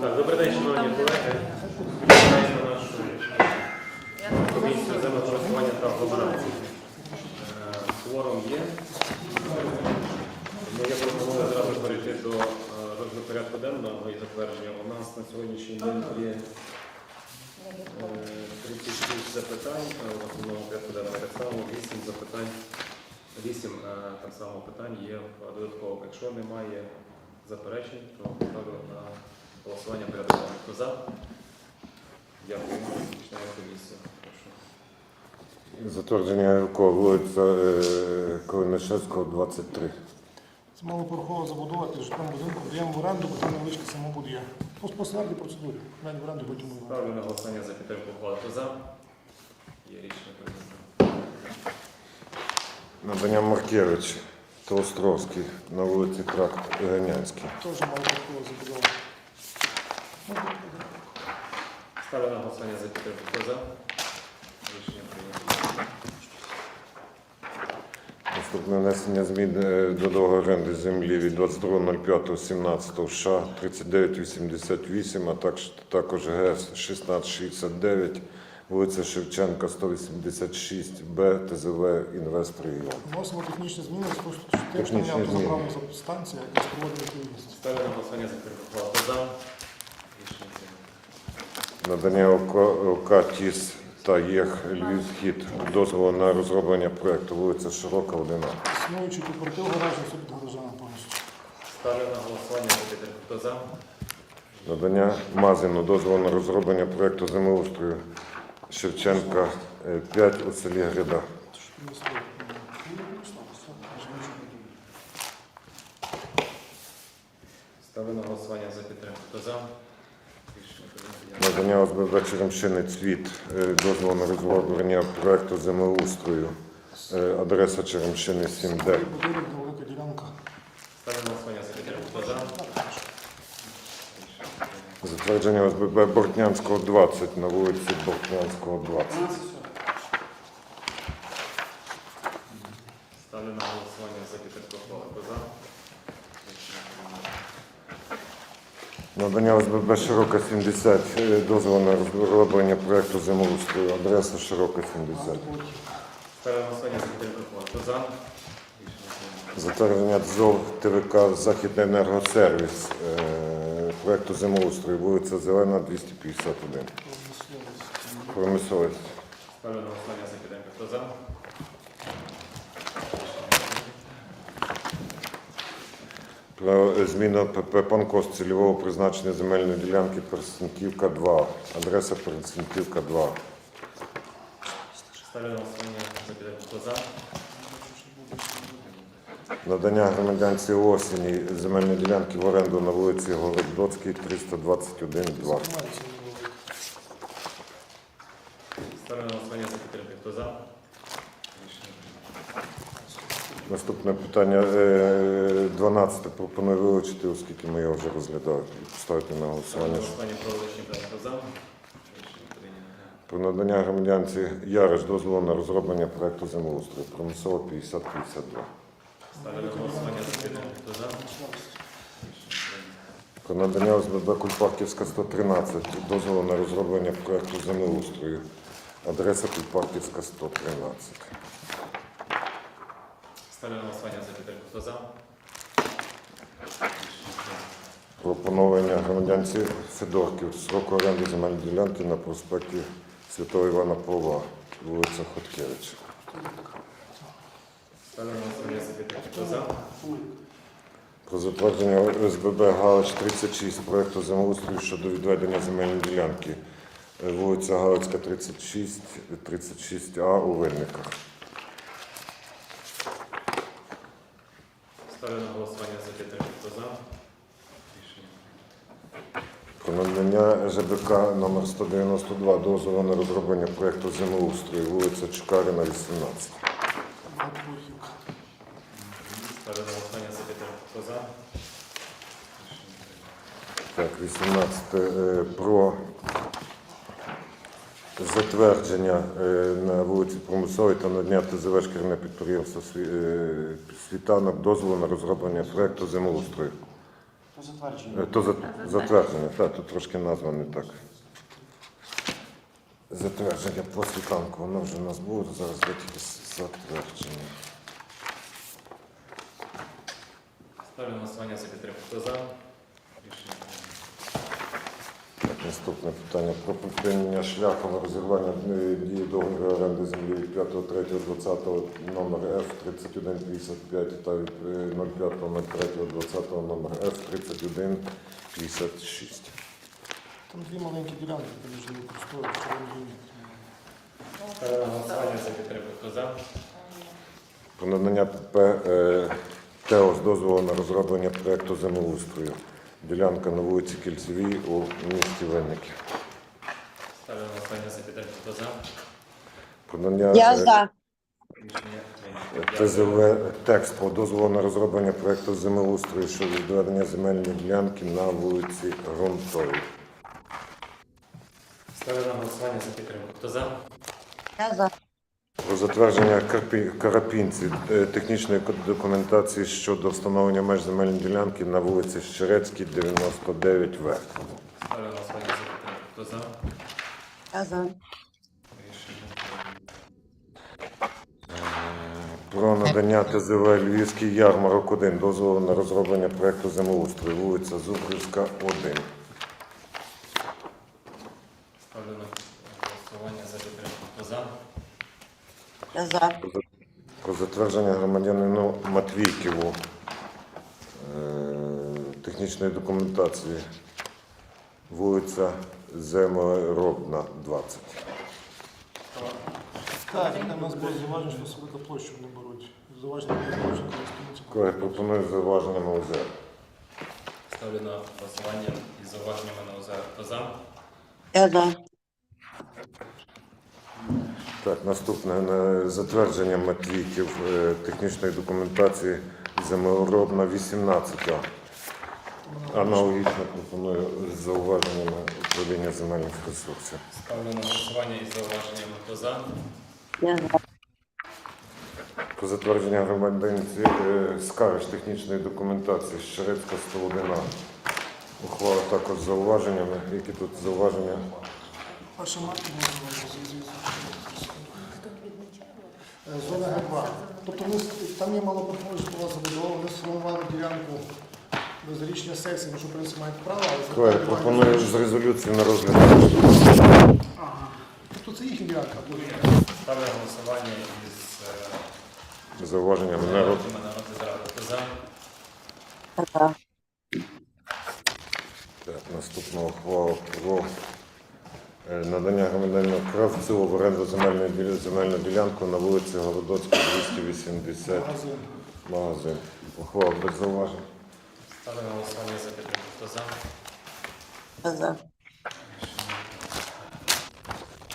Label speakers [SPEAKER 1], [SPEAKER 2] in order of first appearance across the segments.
[SPEAKER 1] Так, добрий день, шановні колеги. Вітаємо нашу
[SPEAKER 2] я
[SPEAKER 1] комісію землекористування та агломерації. Е, Форум є. Тому я пропоную одразу перейти до е, розгляду порядку денного і затвердження. У нас на сьогоднішній день є е, 36 запитань, е, в основному порядку денного так само 8 запитань. 8 е, так само питань є в додатковому. Якщо немає заперечень, то ставлю на голосування денного. Хто за? Дякую. Починаємо комісію.
[SPEAKER 3] Затвердження РКО, вулиця е, Калинишевського, 23.
[SPEAKER 4] Це малоповерхова забудова під житловим будинком. Даємо в оренду, бо там невеличка самобудія. По по процедурі. Навіть в оренду потім в оренду.
[SPEAKER 1] Ставлю на голосування за підтримку ухвали. Хто за? Є рішення прийнято.
[SPEAKER 3] Надання Маркевич та Островський на вулиці Тракт Ганянський.
[SPEAKER 4] Теж малоповерхова забудова.
[SPEAKER 1] Ставлю на голосування за підтримку. Хто за? Рішення прийнято.
[SPEAKER 3] Наступне внесення змін до договору оренди землі від 22.05.17 США 3988, а також, також ГЕС 1669, вулиця Шевченка 186, Б, ТЗВ Інвест Регіон.
[SPEAKER 4] Вносимо технічні зміни, що
[SPEAKER 3] Технічні
[SPEAKER 4] є
[SPEAKER 3] зміни.
[SPEAKER 4] автозаправна станція і спроводить відповідність.
[SPEAKER 1] Ставлю на голосування за підтримку. Хто за?
[SPEAKER 3] Надання ОК, ТІС та ЄХ Львівхід дозволу на розроблення проекту вулиця Широка, 11.
[SPEAKER 4] Існуючий кооператив гаражний, все під гаражами повністю.
[SPEAKER 1] Ставлю на голосування за підтримку. Хто за?
[SPEAKER 3] Надання Мазину дозволу на розроблення проекту землеустрою Шевченка е, 5 у селі Гряда.
[SPEAKER 1] Ставлю на голосування за підтримку. Хто за?
[SPEAKER 3] Надання ОСББ Черемшини Цвіт е, дозволу на розроблення проєкту землеустрою. Е, Адреса Черемщини 7Д.
[SPEAKER 4] Будинок, невелика ділянка.
[SPEAKER 1] Ставлю на голосування за підтримку. Хто за? Рішення прийнято.
[SPEAKER 3] Затвердження ОСББ Бортнянського 20 на вулиці Бортнянського 20.
[SPEAKER 1] Ставлю на голосування за підтримку ухвали. Хто за? Рішення прийнято.
[SPEAKER 3] Надання ОСББ Широка 70 е, дозволу на розроблення проекту землеустрою. Адреса Широка 70.
[SPEAKER 1] Ставлю на голосування за підтримку. Хто за?
[SPEAKER 3] Затвердження ТЗОВ ТВК Західний енергосервіс е, проекту землеустрою, вулиця Зелена, 251. Промисловість.
[SPEAKER 1] Ставлю на голосування за підтримку. Хто?
[SPEAKER 3] Про зміну перепонку з цільового призначення земельної ділянки Персенківка 2. Адреса Персенківка 2.
[SPEAKER 1] Ставлю на голосування за. Хто за?
[SPEAKER 3] Надання громадянці осені земельної ділянки в оренду на вулиці Городоцькій 321 2.
[SPEAKER 1] Ставлю на голосування за підтримку. Хто за? Рішення прийнято.
[SPEAKER 3] Наступне питання е, 12 пропоную вилучити, оскільки ми його вже розглядали. Поставити на голосування.
[SPEAKER 1] про
[SPEAKER 3] надання громадянці Яриш дозволу на розроблення проекту землеустрою. Промислово 50-52.
[SPEAKER 1] Ставлю на голосування за. Хто за?
[SPEAKER 3] Про надання ОСББ Кульпарківська 113 дозволу на розроблення проекту землеустрою. Адреса Кульпарківська 113.
[SPEAKER 1] Ставлю на голосування за підтримку. Хто за? Прийнято.
[SPEAKER 3] Громадянці Федорків сроку оренди земельної ділянки на проспекті Святого Івана Павла, вулиця Хоткевича.
[SPEAKER 1] Ставлю на голосування за підтримку. Хто за?
[SPEAKER 3] Про затвердження ОСББ Галич 36 проекту землеустрою щодо відведення земельної ділянки. Е, Вулиця Галицька 36, 36А у Винниках.
[SPEAKER 1] Ставлю на голосування за підтримку. Хто за? Рішення.
[SPEAKER 3] Про надання ЖБК номер 192 дозволу на розроблення проекту землеустрою. Вулиця Чукарина, 18.
[SPEAKER 4] Багатоповерхівка.
[SPEAKER 1] Ставлю на голосування за підтримку. Хто за?
[SPEAKER 3] Так, 18. е, Про затвердження е, на вулиці Промисловій та надання ТЗВ шкірне підприємство е, Світанок дозволу на розроблення проекту землеустрою.
[SPEAKER 4] То затвердження.
[SPEAKER 3] Е, То затвердження, так, тут трошки назва не так. Затвердження по світанку, воно вже у нас було, зараз буде тільки затвердження.
[SPEAKER 1] Ставлю на голосування за підтримку. Хто за? Рішення
[SPEAKER 3] наступне питання про припинення шляхом розірвання е, дії договору оренди землі від 5.3.20 номер F3155 та від е, 05.03.20 номер F3156.
[SPEAKER 4] Там дві маленькі ділянки, які вже використовують, що вони є.
[SPEAKER 1] Ставлю на голосування за підтримку. За?
[SPEAKER 3] Про надання е, ТЕОС дозволу на розроблення проєкту землеустрою. Ділянка на вулиці Кільцевій у місті Винники.
[SPEAKER 1] Ставлю на голосування за підтримку. Хто за?
[SPEAKER 3] Про надання
[SPEAKER 5] Я за.
[SPEAKER 1] Рішення прийнято.
[SPEAKER 3] ТЗВ текст про дозволу на розроблення проєкту землеустрою щодо відведення земельної ділянки на вулиці Грунтовій.
[SPEAKER 1] Ставлю на голосування за підтримку. Хто за?
[SPEAKER 5] Я за.
[SPEAKER 3] Про затвердження Карапінці е, технічної документації щодо встановлення меж земельної ділянки на вулиці Щерецькій, 99В.
[SPEAKER 1] Ставлю на. Хто за?
[SPEAKER 5] Я за.
[SPEAKER 1] Рішення.
[SPEAKER 3] Про надання ТЗВ Львівський ярмарок 1 дозволу на розроблення проєкту землеустрою, вулиця Зубрівська, 1.
[SPEAKER 1] Ставлю на голосування за підтримку. Хто за?
[SPEAKER 5] Я за.
[SPEAKER 3] Про затвердження громадянину Матвійківу е, технічної документації, вулиця Землеробна, 20.
[SPEAKER 4] Так, у нас було зауваження, що велика площу не беруть. Зауваження не зауваження, користуються.
[SPEAKER 3] Колеги, пропоную з зауваженнями УЗР.
[SPEAKER 1] Ставлю на голосування із зауваженнями на ОЗР. Хто за?
[SPEAKER 5] Я за.
[SPEAKER 3] Так, наступне е, затвердження Матвійків е, технічної документації землеробна 18. Аналогічно пропоную з зауваженнями управління земельних ресурсів.
[SPEAKER 1] Ставлю на голосування із зауваженнями. Хто за?
[SPEAKER 3] Про затвердження громадянці е, скарж технічної документації Щерецька 101. Ухвала також з зауваженнями. Які тут зауваження?
[SPEAKER 4] Була Е, Зона Г2. Тобто с- там є малопроходжена житлова забудова, вони сформували ділянку без рішення сесії, що в принципі мають право, але
[SPEAKER 3] Колеги,
[SPEAKER 4] це
[SPEAKER 3] пропоную з резолюції на розгляд.
[SPEAKER 4] Ага. Тобто це їхня ділянка буде.
[SPEAKER 1] Ставлю на голосування із е,
[SPEAKER 3] Зауваженнями народ.
[SPEAKER 1] зауваженнями на розгляд ради. Хто за?
[SPEAKER 3] Так, наступна ухвала про е, надання громадянину Кравцеву в оренду земельної земельну ділянку на вулиці Городоцька, 280,
[SPEAKER 4] Магазин.
[SPEAKER 3] магазин. Ухвала без зауважень.
[SPEAKER 1] Ставлю на голосування за підтримку. Хто за?
[SPEAKER 5] За.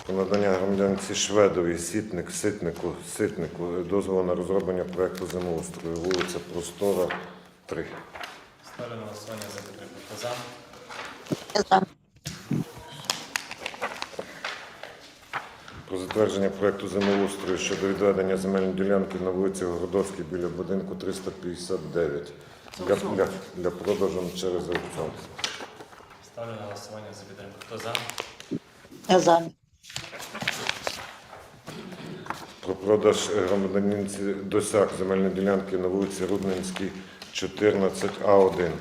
[SPEAKER 3] Про надання громадянці Шведовій, Сітник, Ситнику, Ситнику е, дозволу на розроблення проекту землеустрою, вулиця Простора, 3.
[SPEAKER 1] Ставлю на голосування за підтримку. Хто за?
[SPEAKER 5] За.
[SPEAKER 3] Про затвердження проекту землеустрою щодо відведення земельної ділянки на вулиці Городоцькій біля будинку 359 для, для, для продажу через аукціон.
[SPEAKER 1] Ставлю на голосування за підтримку. Хто за?
[SPEAKER 5] Я за.
[SPEAKER 3] Про продаж громадянинці досяг земельної ділянки на вулиці Рудненській, 14А1.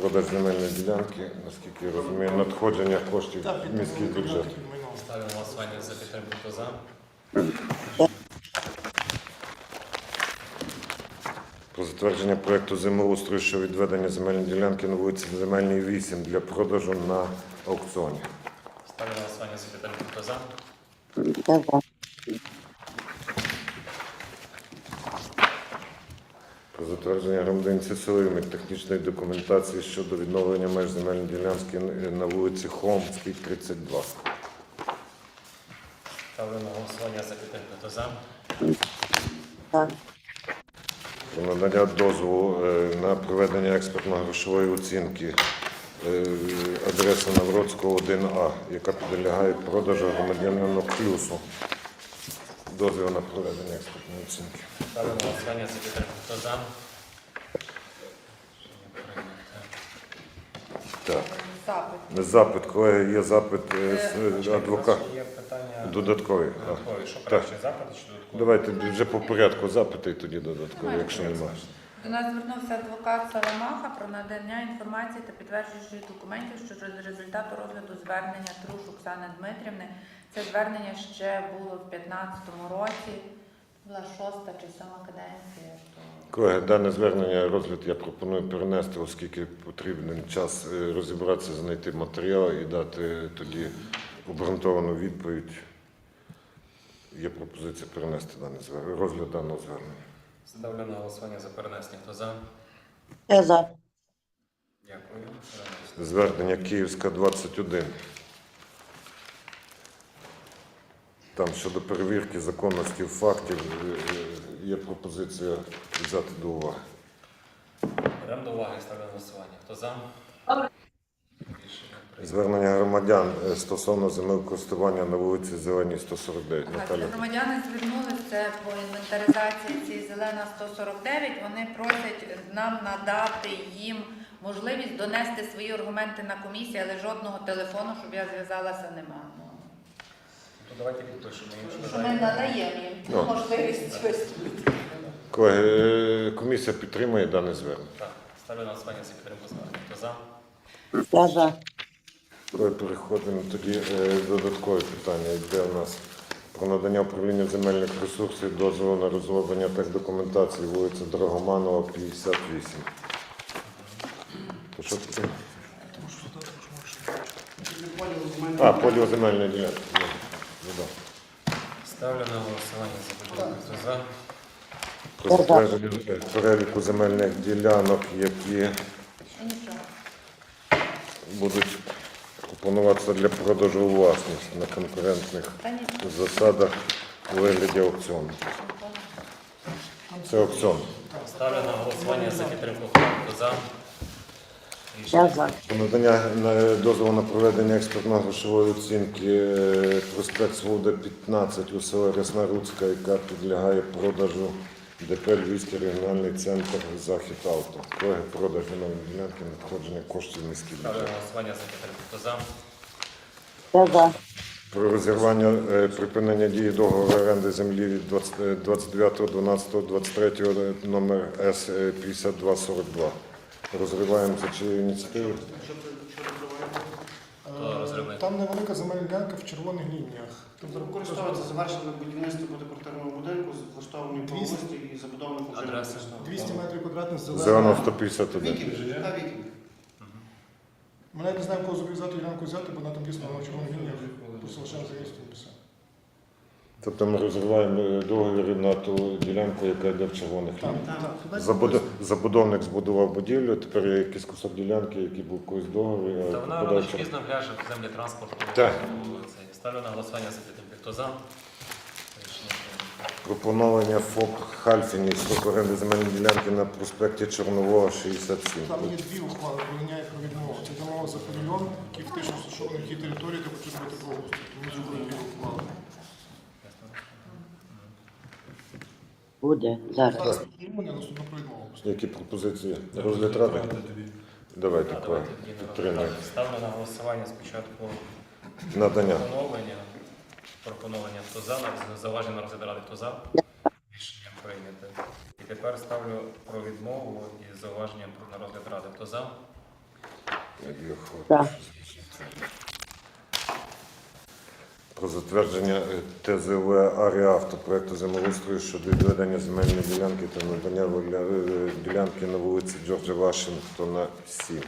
[SPEAKER 3] Продаж земельної ділянки, наскільки я розумію, надходження коштів в міський бюджет.
[SPEAKER 1] Ставлю на голосування за підтримку. Хто за?
[SPEAKER 3] Про затвердження проекту землеустрою щодо відведення земельної ділянки на вулиці Земельній 8 для продажу на аукціоні.
[SPEAKER 1] Ставлю на голосування за підтримку. Хто за?
[SPEAKER 3] Про затвердження громадянці Соломик технічної документації щодо відновлення меж земельної ділянки на вулиці Холмській, 32.
[SPEAKER 1] Ставлю на голосування за підтримку. Хто за?
[SPEAKER 3] Про надання дозволу е, на проведення експертно-грошової оцінки е, адреси Навроцького 1А, яка підлягає продажу громадянину Клюсу. Дозвіл на проведення експертної оцінки.
[SPEAKER 1] Ставлю на голосування за підтримку. Хто за?
[SPEAKER 3] Так.
[SPEAKER 2] Запит.
[SPEAKER 3] Запит, колеги, є запит е, з
[SPEAKER 1] Чекайте,
[SPEAKER 3] адвока...
[SPEAKER 1] у нас Є питання
[SPEAKER 3] додаткові.
[SPEAKER 1] Додаткові. Що краще, запити чи додаткові?
[SPEAKER 3] Давайте вже по порядку запити і тоді додаткові, якщо немає.
[SPEAKER 2] До нас звернувся адвокат Саламаха про надання інформації та підтверджуючих документів щодо результату розгляду звернення Труш Оксани Дмитрівни. Це звернення ще було в 2015 році. Була шоста чи сьома каденція.
[SPEAKER 3] Колеги, дане звернення розгляд я пропоную перенести, оскільки потрібен час е, розібратися, знайти матеріал і дати тоді обґрунтовану відповідь. Є пропозиція перенести дане звер- розгляд даного звернення.
[SPEAKER 1] Ставлю на голосування за перенесення. Хто за?
[SPEAKER 5] Я за.
[SPEAKER 1] Дякую. Перенесли.
[SPEAKER 3] Звернення Київська 21. Там щодо перевірки законності фактів е, е, є пропозиція взяти до уваги.
[SPEAKER 1] Беремо до уваги, ставлю на голосування. Хто за?
[SPEAKER 3] Звернення громадян е, стосовно землекористування на вулиці Зеленій 149.
[SPEAKER 2] Так,
[SPEAKER 3] Наталя.
[SPEAKER 2] громадяни звернулися по інвентаризації цієї зелена 149. Вони просять нам надати їм можливість донести свої аргументи на комісії, але жодного телефону, щоб я зв'язалася, нема. Ну,
[SPEAKER 1] То давайте підпишемо їм,
[SPEAKER 2] ми
[SPEAKER 1] надаємо.
[SPEAKER 2] надаємо їм
[SPEAKER 3] Ну.
[SPEAKER 2] можливість щось.
[SPEAKER 3] Колеги, е, комісія підтримує дане звернення.
[SPEAKER 1] Так, ставлю на голосування за підтримку звернення. Хто за?
[SPEAKER 5] За.
[SPEAKER 3] Давай Переходимо тоді е, додаткові питання. Йде у нас про надання управління земельних ресурсів дозволу на розроблення тех документації вулиця Драгоманова, 58. То що таке? А, поліоземельна ділянка. Ну, ну.
[SPEAKER 1] Ставлю на голосування за підтримку. Хто за?
[SPEAKER 3] Про затвердження е, переліку земельних ділянок, які будуть пропонуватися для продажу у власність на конкурентних засадах у вигляді аукціону. Це аукціон.
[SPEAKER 1] Ставлю на голосування за підтримку. Хто за?
[SPEAKER 3] Про Надання дозволу на проведення експертно-грошової оцінки е, проспект Свобода 15 у селі Рясна Руцька, яка підлягає продажу ДП Львівський регіональний центр Захід Авто. Колеги, продаж земельної ділянки, надходження коштів в міський
[SPEAKER 1] Ставлю
[SPEAKER 3] бюджет.
[SPEAKER 1] голосування за підтримку. Хто за?
[SPEAKER 5] Я за.
[SPEAKER 3] Про розірвання е, припинення дії договору оренди землі від 20 е, 29.12.23 номер С е, 5242. Розриваємо за чиєю ініціативою.
[SPEAKER 1] Хто?
[SPEAKER 4] Е, Там невелика земельна ділянка в червоних лініях. Там зараз
[SPEAKER 6] Використовується завершене будівництво багатоквартирного будинку, влаштовані
[SPEAKER 4] влаштованою
[SPEAKER 6] повністю і забудованим
[SPEAKER 1] Адреса?
[SPEAKER 4] 200 метрів квадратних
[SPEAKER 3] Зелено
[SPEAKER 4] зелена.
[SPEAKER 3] 151.
[SPEAKER 6] Вікінг, та вікінг.
[SPEAKER 4] Ми не знаю, кого зобов'язати ділянку взяти, бо вона там дійсно на червоних лініях. Просто лише за місто написано.
[SPEAKER 3] Тобто ми розриваємо е, договір на ту ділянку, яка йде в червоних лініях. Забудовник збудував будівлю, тепер є якийсь кусок ділянки, який був колись договір.
[SPEAKER 1] Та вона рано чи пізно вляже в землі транспорту.
[SPEAKER 3] Так.
[SPEAKER 1] Ставлю на голосування за підтримку. Хто за?
[SPEAKER 3] Пропонування ФОП Хальфіні строк оренди земельної ділянки на проспекті Чорнового 67.
[SPEAKER 4] Там є дві ухвали, прийняє про відмову. Це йде мова за павільйон, який фактично розташований в тій території, де хочуть бути. Тому зробили дві ухвали.
[SPEAKER 5] Буде. Зараз.
[SPEAKER 4] Зараз підтримання.
[SPEAKER 3] Які пропозиції? Розгляд ради? Давайте,
[SPEAKER 1] тоді на
[SPEAKER 3] підтримуємо.
[SPEAKER 1] Ставлю на голосування спочатку
[SPEAKER 3] Надання.
[SPEAKER 1] пропоновлення. Пропоновлення. Хто за? На- Зауваження на розгляд ради. Хто за? Рішення прийнято. І тепер ставлю про відмову із зауваженням про- на розгляд ради. Хто за?
[SPEAKER 5] За.
[SPEAKER 3] Про затвердження ТЗВ «Аріавто» проекту землеустрою щодо відведення земельної ділянки та надання ділянки на вулиці Джорджа Вашингтона 7.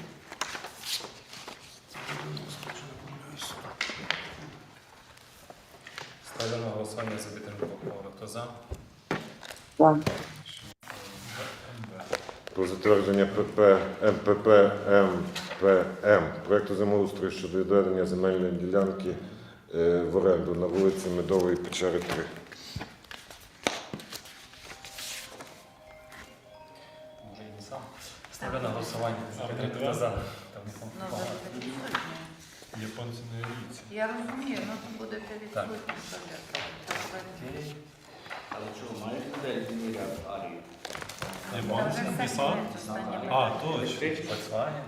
[SPEAKER 1] Ставлю на голосування за підтримку. Хто за?
[SPEAKER 5] За.
[SPEAKER 3] Про затвердження ПП МПП МПМ проекту землеустрою щодо відведення земельної ділянки в оренду на вулиці Медової Печери 3.
[SPEAKER 1] Може, і не сам. Ставлю на голосування? Там
[SPEAKER 2] Ну.
[SPEAKER 7] Японці не ріться.
[SPEAKER 2] Я розумію, ну то будете
[SPEAKER 1] Так.
[SPEAKER 2] відсутні.
[SPEAKER 1] Окей.
[SPEAKER 8] Але що, маєте де зміряв Арію?
[SPEAKER 7] Японці написав? А, точно.
[SPEAKER 1] Volkswagen.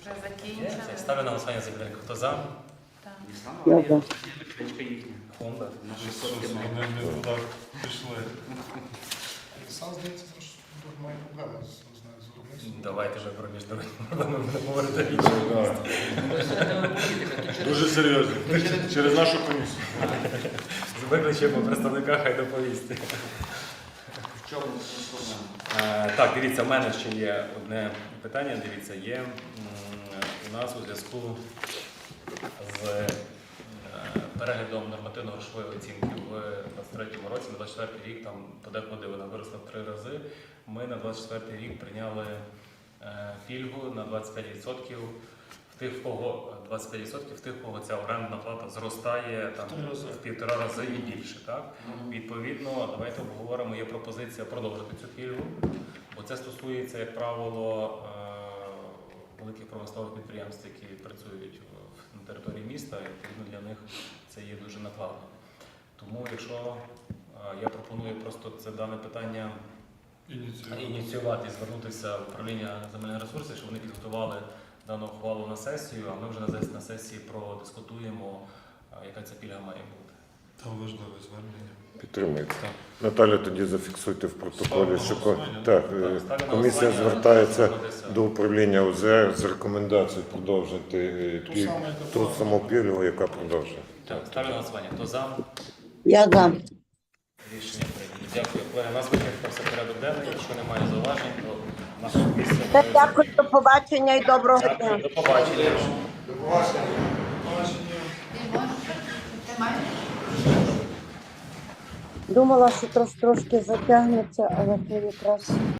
[SPEAKER 2] вже закінчили.
[SPEAKER 1] Ставлю на голосування за підтримку. Хто за?
[SPEAKER 5] Я за.
[SPEAKER 1] Хонда.
[SPEAKER 6] На
[SPEAKER 7] Щось
[SPEAKER 6] 600
[SPEAKER 7] вони не туди пішли.
[SPEAKER 4] Сам здається, трошки тут має проблеми з з виробництвом.
[SPEAKER 1] Давайте вже про міжнародні проблеми будемо говорити.
[SPEAKER 7] Дуже серйозно. Через нашу комісію.
[SPEAKER 1] Викличемо представника, хай доповісти.
[SPEAKER 6] В чому проблема?
[SPEAKER 1] Е, Так, дивіться, в мене ще є одне питання. Дивіться, є м, у нас у зв'язку з е, переглядом нормативно-грошової оцінки в 23-му році, на 24 рік, там подекуди вона виросла в три рази. Ми на 24 рік прийняли е, пільгу на 25% в тих, в кого 25% в тих, кого ця орендна плата зростає там в півтора рази і більше. Так? Відповідно, давайте обговоримо, є пропозиція продовжити цю пільгу, бо це стосується, як правило, е, великих промислових підприємств, які працюють на території міста, і відповідно для них це є дуже накладно. Тому, якщо е, я пропоную просто це дане питання
[SPEAKER 7] ініціювати,
[SPEAKER 1] ініціювати і звернутися в управління земельних ресурсів, щоб вони підготували дану ухвалу на сесію, а ми вже на на сесії продискутуємо, е, яка ця пільга має бути.
[SPEAKER 7] Там важливе звернення.
[SPEAKER 3] Підтримується.
[SPEAKER 1] Так.
[SPEAKER 3] Наталя, тоді зафіксуйте в протоколі, що ко- так,
[SPEAKER 1] Так,
[SPEAKER 3] е, комісія звертається до управління УЗР з рекомендацією продовжити е,
[SPEAKER 4] Ту
[SPEAKER 3] піль-
[SPEAKER 4] саму, яка
[SPEAKER 3] ту
[SPEAKER 4] була.
[SPEAKER 3] саму пільгу, яка продовжує.
[SPEAKER 1] Так, ставлю на голосування. Хто за?
[SPEAKER 5] Я за.
[SPEAKER 1] Рішення прийнято. Дякую. Колеги, у нас вичерпався порядок денний. Якщо немає зауважень, то наша комісія.
[SPEAKER 5] Та Дякую, до побачення і доброго дня.
[SPEAKER 1] Дякую. До побачення.
[SPEAKER 2] Ти можеш? Ти маєш?
[SPEAKER 5] Думала, що трош, трошки затягнеться, але це якраз